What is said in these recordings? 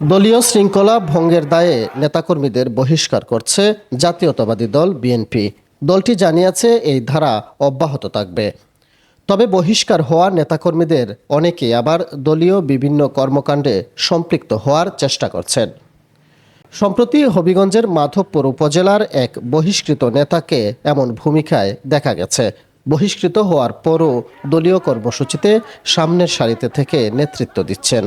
দলীয় শৃঙ্খলা ভঙ্গের দায়ে নেতাকর্মীদের বহিষ্কার করছে জাতীয়তাবাদী দল বিএনপি। দলটি জানিয়েছে এই ধারা অব্যাহত থাকবে। তবে বহিষ্কার হওয়া নেতাকর্মীদের অনেকে আবার দলীয় বিভিন্ন কর্মকাণ্ডে সম্পৃক্ত হওয়ার চেষ্টা করছেন। সম্প্রতি হবিগঞ্জের মাধবপুর উপজেলার এক বহিষ্কৃত নেতাকে এমন ভূমিকায় দেখা গেছে। বহিষ্কৃত হওয়ার পরও দলীয় কর্মসূচিতে সামনের সারিতে থেকে নেতৃত্ব দিচ্ছেন।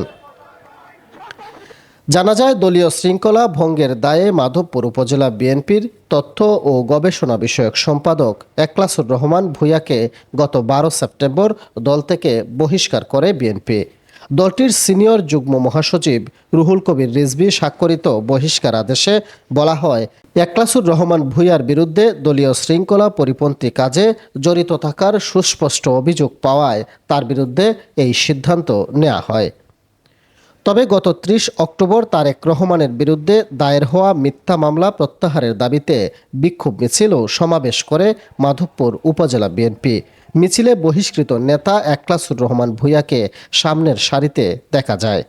জানা যায়, দলীয় শৃঙ্খলা ভঙ্গের দায়ে মাধবপুর উপজেলা বিএনপির তথ্য ও গবেষণা বিষয়ক সম্পাদক একলাসুর রহমান ভূঁইয়াকে গত বারো সেপ্টেম্বর দল থেকে বহিষ্কার করে বিএনপি। দলটির সিনিয়র যুগ্ম মহাসচিব রুহুল কবির রিজভি স্বাক্ষরিত বহিষ্কার আদেশে বলা হয়, একলাসুর রহমান ভূঁইয়ার বিরুদ্ধে দলীয় শৃঙ্খলা পরিপন্থী কাজে জড়িত থাকার সুস্পষ্ট অভিযোগ পাওয়ায় তার বিরুদ্ধে এই সিদ্ধান্ত নেওয়া হয়। তবে গত ত্রিশ অক্টোবর তারেক রহমানের বিরুদ্ধে দায়ের হওয়া মিথ্যা মামলা প্রত্যাহারের দাবিতে বিক্ষোভ মিছিল ও সমাবেশ করে মাধবপুর উপজেলা বিএনপি। মিছিলে বহিষ্কৃত নেতা একলাসুর রহমান ভূঁইয়াকে সামনের সারিতে দেখা যায়।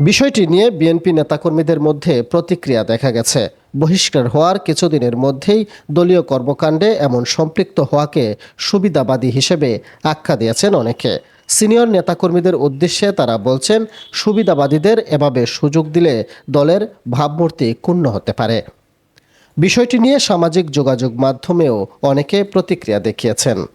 বিষয়টি নিয়ে বিএনপি নেতাকর্মীদের মধ্যে প্রতিক্রিয়া দেখা গেছে। বহিষ্কার হওয়ার কিছুদিনের মধ্যেই দলীয় কর্মকাণ্ডে এমন সম্পৃক্ত হওয়াকে সুবিধাবাদী হিসেবে আখ্যা দিয়েছেন অনেকে। সিনিয়র নেতাকর্মীদের উদ্দেশ্যে তারা বলছেন, সুবিধাবাদীদের এভাবে সুযোগ দিলে দলের ভাবমূর্তি ক্ষুণ্ণ হতে পারে। বিষয়টি নিয়ে সামাজিক যোগাযোগ মাধ্যমেও অনেকে প্রতিক্রিয়া দেখিয়েছেন।